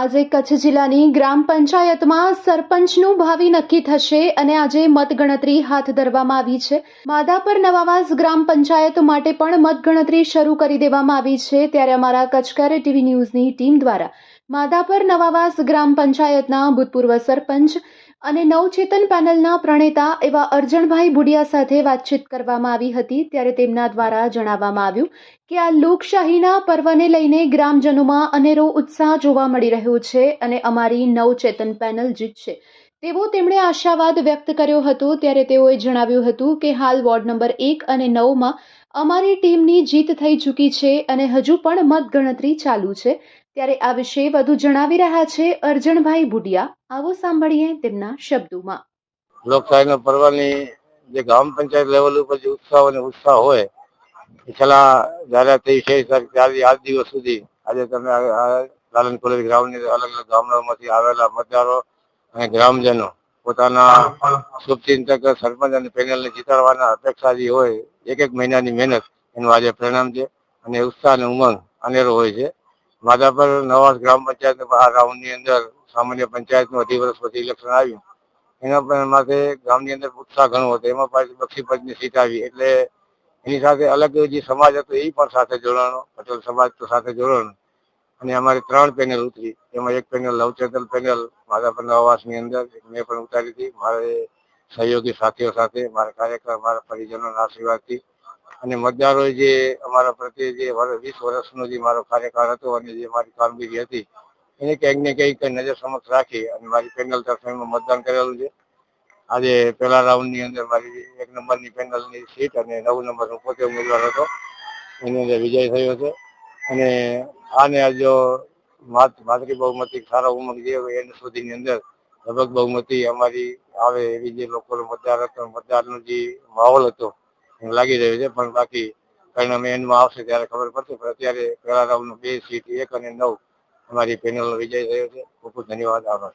આજે કચ્છ જિલ્લાની ગ્રામ પંચાયતમાં સરપંચનું ભાવિ નક્કી થશે અને આજે મતગણતરી હાથ ધરવામાં આવી છે. માધાપર નવાવાસ ગ્રામ પંચાયત માટે પણ મતગણતરી શરૂ કરી દેવામાં આવી છે. ત્યારે અમારા કચકારે ટીવી ન્યૂઝની ટીમ દ્વારા માધાપર નવાવાસ ગ્રામ પંચાયતના ભૂતપૂર્વ સરપંચ અને નવચેતન પેનલના પ્રણેતા એવા અર્જણભાઈ ભુડિયા સાથે વાતચીત કરવામાં આવી હતી ત્યારે તેમના દ્વારા જણાવવામાં આવ્યું કે આ લોકશાહીના પર્વને લઈને ગ્રામજનોમાં અનેરો ઉત્સાહ જોવા મળી રહ્યો છે અને અમારી નવચેતન પેનલ જીતશે તેવો તેમણે આશાવાદ વ્યક્ત કર્યો હતો ત્યારે તેઓએ જણાવ્યું હતું કે હાલ વોર્ડ નંબર એક અને નવમાં અમારી ટીમની જીત થઈ ચૂકી છે અને હજુ પણ મતગણતરી ચાલુ છે. ત્યારે આ વિશે વધુ જણાવી રહ્યા છે અર્જણભાઈ બુડિયા આવો સાંભળીએ તેમના શબ્દોમાં. લોકશાહીના પર્વની જે ગ્રામ પંચાયત લેવલ ઉપર જે ઉત્સાહ અને ઉત્સાહ હોય છેલ્લા જયારે ત્રીસ ત્યારથી આજ દિવસ સુધી આજે તમે લાલન કોલેજ ગ્રાઉન્ડની અલગ અલગ ગામડાઓમાંથી આવેલા મતદારો અને ગ્રામજનો પોતાના શુભચિંતક, સરપંચ અને પેનલને જીતાડવાના અપેક્ષા જે હોય એક એક મહિનાની મહેનત એનું આજે પરિણામ છે. અને ઉત્સાહ અને ઉમંગ અનેરો હોય છે. માધાપર નવાસ ગ્રામ પંચાયત આ રાઉન્ડની અંદર સામાન્ય પંચાયતનું અઢી વર્ષ પછી ઇલેક્શન આવ્યું. એના પણ માથે ગામની અંદર ઉત્સાહ ઘણો હતો. એમાં પાછી બક્ષી પદની સીટ આવી. એટલે એની સાથે અલગ જે સમાજ હતો એ પણ સાથે જોડાણો. પટેલ સમાજ તો સાથે જોડાણો. અને અમારી ત્રણ પેનલ ઉતરી. એમાં એક પેનલ લવચેતલ પેનલ, માધાપર નવાસની અંદર મેં પણ ઉતારી હતી. મારે સહયોગી સાથીઓ સાથે, મારા કાર્યકર, મારા પરિજનોના આશીર્વાદથી અને મતદારો જે અમારા પ્રત્યે જે વીસ વર્ષનો જે મારો કાર્યકાળ હતો અને જે મારી કામગીરી હતી, એને ક્યાંક ને ક્યાંક નજર સમક્ષ રાખી અને મારી પેનલ તરફે મતદાન કરેલું છે. આજે પહેલા રાઉન્ડની અંદર મારી એક નંબરની પેનલની સીટ અને નવ નંબર હું પોતે ઉમેદવાર હતો. એની અંદર વિજય થયો છે. અને આને જો માત- માતૃ બહુમતી સારા ઉમંગ જે હોય એને સુધીની અંદર લગભગ બહુમતી અમારી આવે એવી જે લોકોનો મતદાર હતો, મતદારનો જે માહોલ હતો લાગી રહ્યું છે, પણ બાકી પરિણામ એન્ડમાં આવશે ત્યારે ખબર પડશે, પણ અત્યારે પહેલા રાઉન્ડ બે સીટ, એક અને નવ, અમારી પેનલનો વિજય થયો છે. ખૂબ ખૂબ ધન્યવાદ, આભાર.